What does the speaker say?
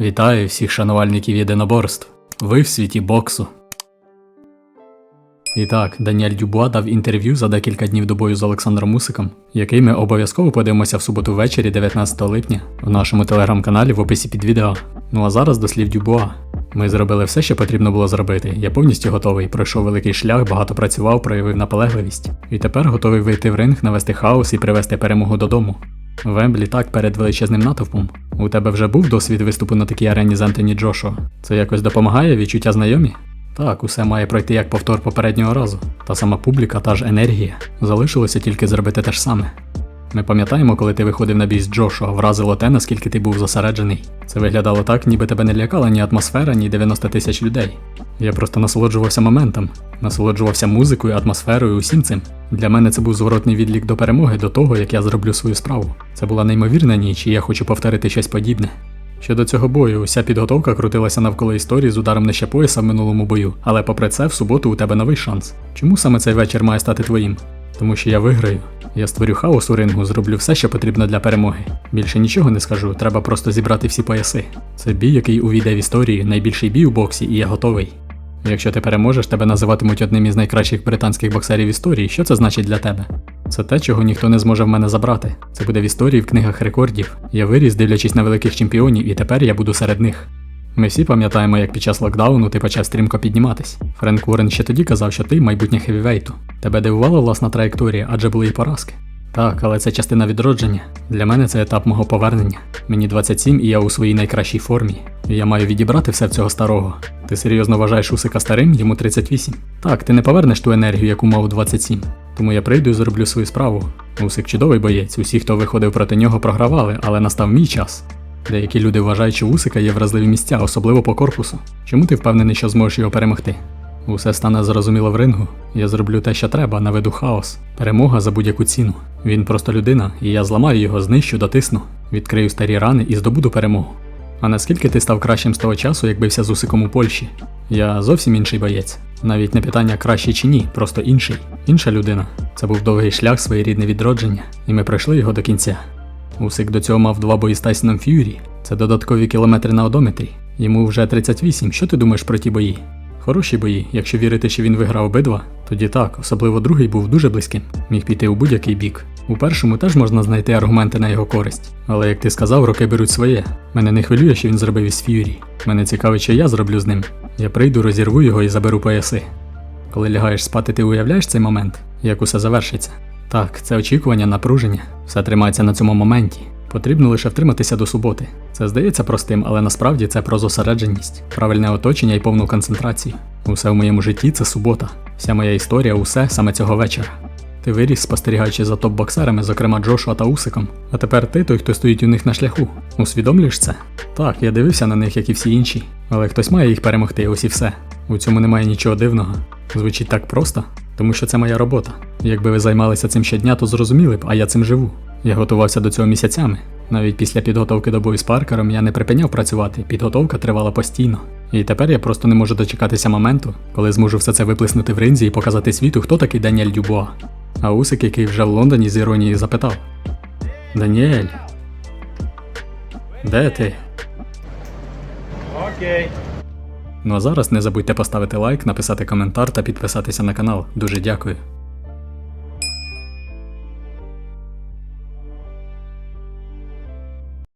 Вітаю всіх шанувальників єдиноборств. Ви в світі боксу. І так, Даніель Дюбуа дав інтерв'ю за декілька днів до бою з Олександром Мусиком, який ми обов'язково подивимося в суботу ввечері 19 липня в нашому телеграм-каналі в описі під відео. Ну а зараз до слів Дюбуа. Ми зробили все, що потрібно було зробити. Я повністю готовий. Пройшов великий шлях, багато працював, проявив наполегливість. І тепер готовий вийти в ринг, навести хаос і привести перемогу додому. Вемблі так перед величезним натовпом. У тебе вже був досвід виступу на такій арені з Ентоні Джошуа. Це якось допомагає відчуття знайомі? Так, усе має пройти як повтор попереднього разу. Та сама публіка, та ж енергія. Залишилося тільки зробити те ж саме. Ми пам'ятаємо, коли ти виходив на бій з Джошуа, вразило те, наскільки ти був зосереджений. Це виглядало так, ніби тебе не лякала ні атмосфера, ні 90 тисяч людей. Я просто насолоджувався моментом, насолоджувався музикою, атмосферою, усім цим. Для мене це був зворотний відлік до перемоги, до того, як я зроблю свою справу. Це була неймовірна ніч, і я хочу повторити щось подібне. Щодо цього бою, уся підготовка крутилася навколо історії з ударом нижче пояса в минулому бою, але попри це, в суботу у тебе новий шанс. Чому саме цей вечір має стати твоїм? Тому що я виграю. Я створю хаос у рингу, зроблю все, що потрібно для перемоги. Більше нічого не скажу, треба просто зібрати всі пояси. Це бій, який увійде в історію, найбільший бій у боксі, і я готовий. Якщо ти переможеш, тебе називатимуть одним із найкращих британських боксерів історії. Що це значить для тебе? Це те, чого ніхто не зможе в мене забрати. Це буде в історії в книгах рекордів. Я виріс, дивлячись на великих чемпіонів, і тепер я буду серед них. Ми всі пам'ятаємо, як під час локдауну ти почав стрімко підніматись. Френк Уоррен ще тоді казав, що ти майбутнє хевівейту. Тебе дивувала власна траєкторія, адже були і поразки. Так, але це частина відродження. Для мене це етап мого повернення. Мені 27 і я у своїй найкращій формі. Я маю відібрати все в цього старого. Ти серйозно вважаєш Усика старим, йому 38. Так, ти не повернеш ту енергію, яку мав у 27. Тому я прийду і зроблю свою справу. Усик чудовий боєць, усі, хто виходив проти нього, програвали, але настав мій час. Деякі люди вважають, що у Усика є вразливі місця, особливо по корпусу. Чому ти впевнений, що зможеш його перемогти? Усе стане зрозуміло в рингу. Я зроблю те, що треба, наведу хаос. Перемога за будь-яку ціну. Він просто людина, і я зламаю його, знищу, дотисну, відкрию старі рани і здобуду перемогу. А наскільки ти став кращим з того часу, як бився з Усиком у Польщі? Я зовсім інший боєць. Навіть не питання кращий чи ні, просто інший. Інша людина. Це був довгий шлях, своєрідне відродження, і ми пройшли його до кінця. Усик до цього мав два бої з Тайсоном Ф'юрі. Це додаткові кілометри на одометрі. Йому вже 38. Що ти думаєш про ті бої? Хороші бої, якщо вірити, що він виграв обидва, тоді так, особливо другий був дуже близьким, міг піти у будь-який бік. У першому теж можна знайти аргументи на його користь. Але як ти сказав, роки беруть своє. Мене не хвилює, що він зробив із Ф'юрі. Мене цікавить, що я зроблю з ним. Я прийду, розірву його і заберу пояси. Коли лягаєш спати, ти уявляєш цей момент, як усе завершиться. Так, це очікування, напруження, все тримається на цьому моменті. Потрібно лише втриматися до суботи. Це здається простим, але насправді це про зосередженість, правильне оточення і повну концентрацію. Усе в моєму житті це субота. Вся моя історія, усе саме цього вечора. Ти виріс, спостерігаючи за топ-боксерами, зокрема Джошуа та Усиком. А тепер ти той, хто стоїть у них на шляху. Усвідомлюєш це? Так, я дивився на них, як і всі інші. Але хтось має їх перемогти, ось і все. У цьому немає нічого дивного. Звучить так просто, тому що це моя робота. Якби ви займалися цим щодня, то зрозуміли б, а я цим живу. Я готувався до цього місяцями. Навіть після підготовки до бою з паркером я не припиняв працювати, підготовка тривала постійно. І тепер я просто не можу дочекатися моменту, коли зможу все це виплеснути в ринзі і показати світу, хто такий Даніель Дюбуа. А Усик, який вже в Лондоні з іронією запитав: Даніель, де ти? Окей. Ну а зараз не забудьте поставити лайк, написати коментар та підписатися на канал. Дуже дякую.